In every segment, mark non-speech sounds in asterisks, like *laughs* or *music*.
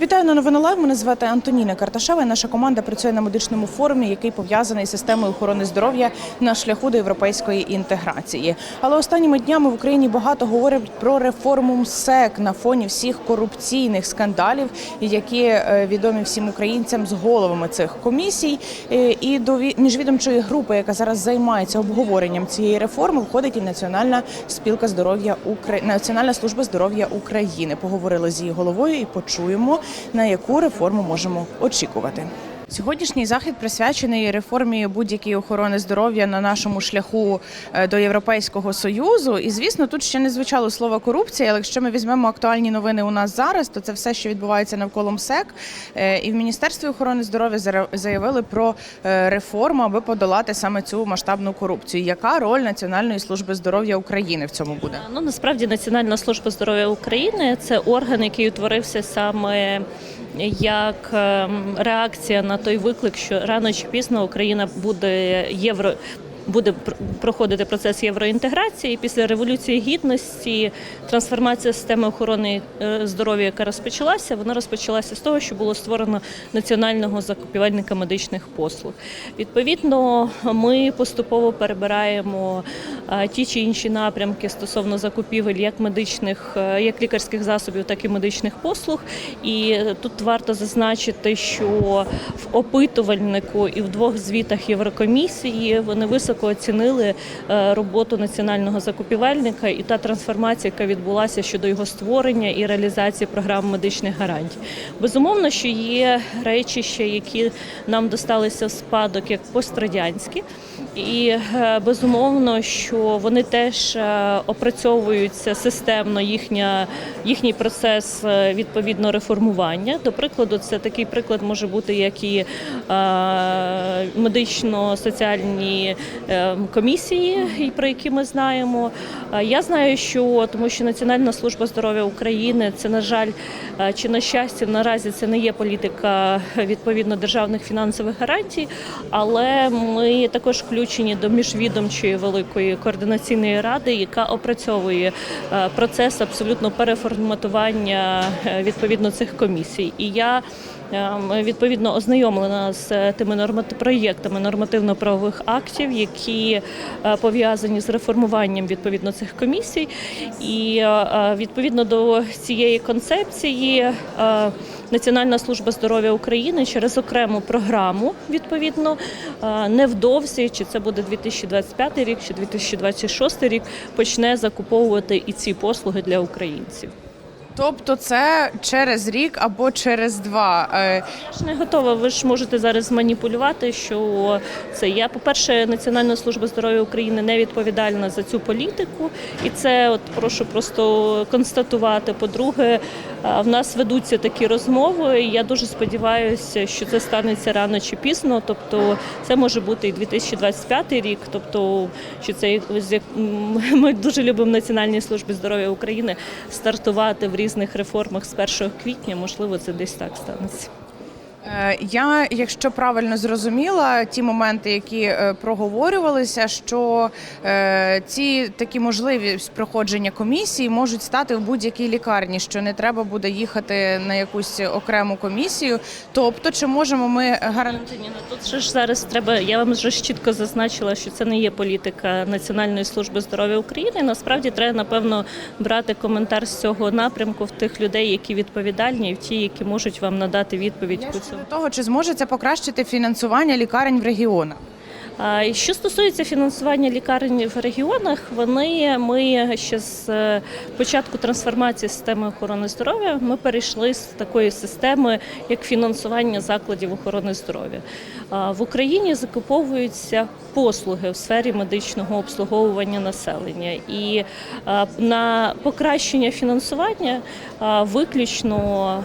Вітаю на новини Лайв. Мене звати Антоніна Карташева. Наша команда працює на медичному форумі, який пов'язаний з системою охорони здоров'я на шляху до європейської інтеграції. Але останніми днями в Україні багато говорять про реформу МСЕК на фоні всіх корупційних скандалів, які е, відомі всім українцям з головами цих комісій. Е, І до міжвідомчої групи, яка зараз займається обговоренням цієї реформи, входить і Національна спілка здоров'я. Національна служба здоров'я України. Поговорили з її головою і почуємо на яку реформу можемо очікувати. Сьогоднішній захід присвячений реформі будь-якої охорони здоров'я на нашому шляху е, до Європейського союзу. І звісно, тут ще не звучало слово корупція. Але якщо ми візьмемо актуальні новини у нас зараз, то це все, що відбувається навколо МСЕК. Е, І в міністерстві охорони здоров'я заявили про е, реформу, аби подолати саме цю масштабну корупцію. Яка роль Національної служби здоров'я України в цьому буде? Ну насправді Національна служба здоров'я України це орган, який утворився саме як ем, реакція на той виклик, що рано чи пізно Україна буде євро. Буде проходити процес євроінтеграції після революції гідності, трансформація системи охорони е, здоров'я, яка розпочалася, вона розпочалася з того, що було створено національного закупівельника медичних послуг. Відповідно, ми поступово перебираємо ті чи інші напрямки стосовно закупівель як медичних, е, як лікарських засобів, так і медичних послуг. І тут варто зазначити, що в опитувальнику і в двох звітах Єврокомісії вони високо оцінили е, роботу національного закупівельника і та трансформація, яка відбулася щодо його створення і реалізації програм медичних гарантій. Безумовно, що є речі, ще які нам досталися в спадок як пострадянські, і е, безумовно, що вони теж е, опрацьовуються системно їхня, їхній процес е, відповідно реформування. До прикладу, це такий приклад може бути, як і медично-соціальні комісії, про які ми знаємо. Я знаю, що тому, що Національна служба здоров'я України це на жаль чи на щастя наразі це не є політика відповідно державних фінансових гарантій, але ми також включені до міжвідомчої великої координаційної ради, яка опрацьовує е, процес абсолютно переформатування е, відповідно цих комісій. І я Ем, Відповідно ознайомлена з е, тими нормати- проєктами нормативно-правових актів, які пов'язані з реформуванням відповідно цих комісій. І відповідно до цієї концепції Національна служба здоров'я України через окрему програму відповідно е, невдовзі, чи це буде 2025 рік, чи 2026 рік, почне закуповувати і ці послуги для українців. Тобто, це через рік або через два. Е, Я ж не готова. Ви ж можете зараз зманіпулювати, що це я. По-перше, Національна служба здоров'я України не відповідальна за цю політику, і це от прошу просто констатувати. По-друге, в нас ведуться такі розмови. і Я дуже сподіваюся, що це станеться рано чи пізно. Тобто, це може бути і 2025 рік. Тобто, що це *laughs* ми дуже любимо Національній службі здоров'я України стартувати в різних реформах з 1 квітня. Можливо, це десь так станеться. Е, Я, якщо правильно зрозуміла, ті моменти, які е, проговорювалися, що е, ці такі можливість проходження комісії можуть стати в будь-якій лікарні, що не треба буде їхати на якусь окрему комісію. Тобто, чи можемо ми гарантувати? Антоніна, тут же ж зараз треба. Я вам вже чітко зазначила, що це не є політика Національної служби здоров'я України. Насправді треба напевно брати коментар з цього напрямку в тих людей, які відповідальні, і в ті, які можуть вам надати відповідь по цьому. До того, чи зможе це покращити фінансування лікарень в регіонах? Що стосується фінансування лікарень в регіонах, вони ми ще з е, початку трансформації системи охорони здоров'я ми перейшли з такої системи, як фінансування закладів охорони здоров'я. В Україні закуповуються послуги в сфері медичного обслуговування населення, і на покращення фінансування виключно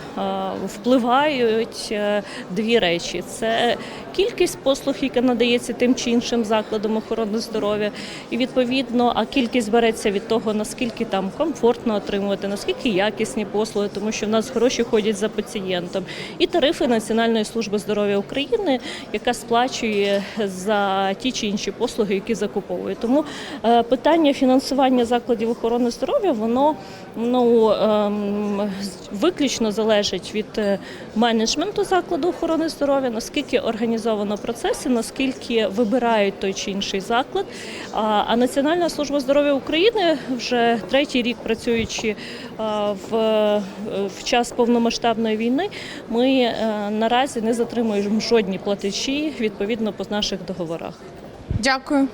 впливають е, дві речі: це кількість послуг, яка надається тим чи іншим закладам охорони здоров'я, і відповідно, а кількість береться від того, наскільки там комфортно отримувати, наскільки якісні послуги, тому що в нас гроші ходять за пацієнтом, і тарифи Національної служби здоров'я України, яка сплачує за ті чи інші послуги, які закуповує. Тому е, питання фінансування закладів охорони здоров'я воно ну ем, виключно залежить від е, менеджменту закладу охорони здоров'я, наскільки організовано процеси, наскільки вибирають той чи інший заклад. А, Національна служба здоров'я України вже третій рік працюючи в, в час повномасштабної війни, ми е, наразі не затримуємо жодні платежі відповідно по наших договорах. Дякую.